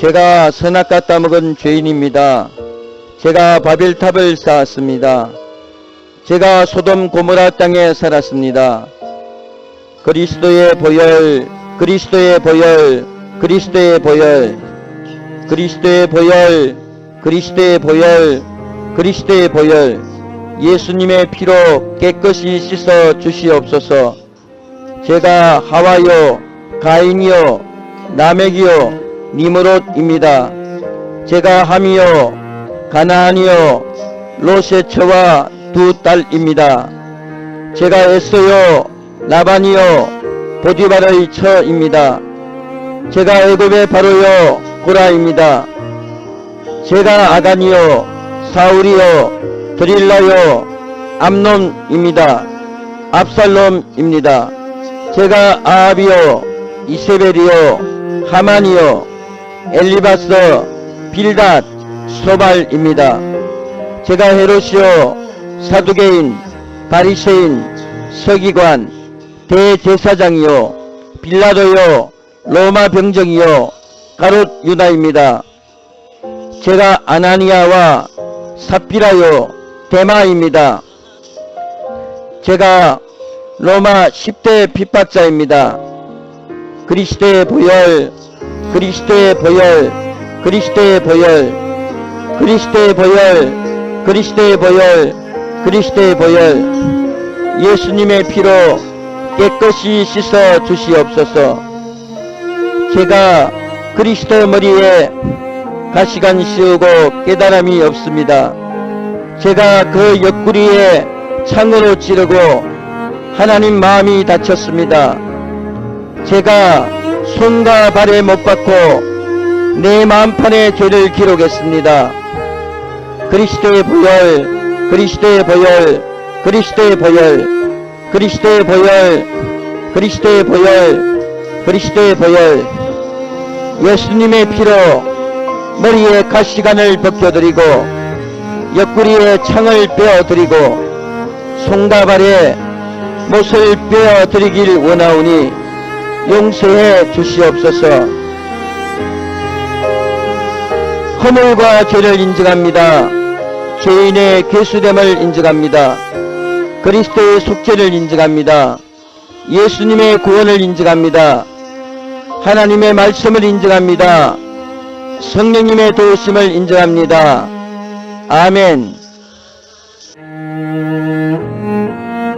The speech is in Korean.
제가 선악과 따먹은 죄인입니다. 제가 바벨탑을 쌓았습니다. 제가 소돔 고모라 땅에 살았습니다. 그리스도의 보혈, 그리스도의 보혈, 그리스도의 보혈, 그리스도의 보혈, 그리스도의 보혈, 그리스도의 보혈, 예수님의 피로 깨끗이 씻어 주시옵소서. 제가 하와요, 가인이요, 나맥이요, 니무롯입니다. 제가 함이요, 가나안이요, 로세처와 두 딸입니다. 제가 에스요, 라반이요, 보디발의 처입니다. 제가 애굽의 바로요, 고라입니다. 제가 아간이요, 사울이요, 드릴라요, 암론입니다. 압살롬입니다. 제가 아합이요, 이세벨이요, 하만이요, 엘리바스, 빌닷, 소발입니다. 제가 헤롯이요, 사두개인, 바리새인, 서기관, 대제사장이요, 빌라도요, 로마 병정이요, 가롯 유다입니다. 제가 아나니아와 삽비라요, 데마입니다. 제가 로마 10대 핍박자입니다. 그리스도의 보혈, 그리스도의 보혈, 그리스도의 보혈, 그리스도의 보혈, 그리스도의 보혈, 그리스도의 보혈, 예수님의 피로 깨끗이 씻어 주시옵소서. 제가 그리스도 머리에 가시관 씌우고 깨달음이 없습니다. 제가 그 옆구리에 창으로 찌르고 하나님 마음이 다쳤습니다. 제가 손과 발에 못 박고 내 마음판에 죄를 기록했습니다. 그리스도의 보혈, 그리스도의 보혈, 그리스도의 보혈, 그리스도의 보혈, 그리스도의 보혈, 그리스도의 보혈, 예수님의 피로 머리에 가시관을 벗겨드리고 옆구리에 창을 빼어드리고 손과 발에 못을 빼어드리길 원하오니 용서해 주시옵소서. 허물과 죄를 인정합니다. 죄인의 괴수됨을 인정합니다. 그리스도의 속죄를 인정합니다. 예수님의 구원을 인정합니다. 하나님의 말씀을 인정합니다. 성령님의 도우심을 인정합니다. 아멘.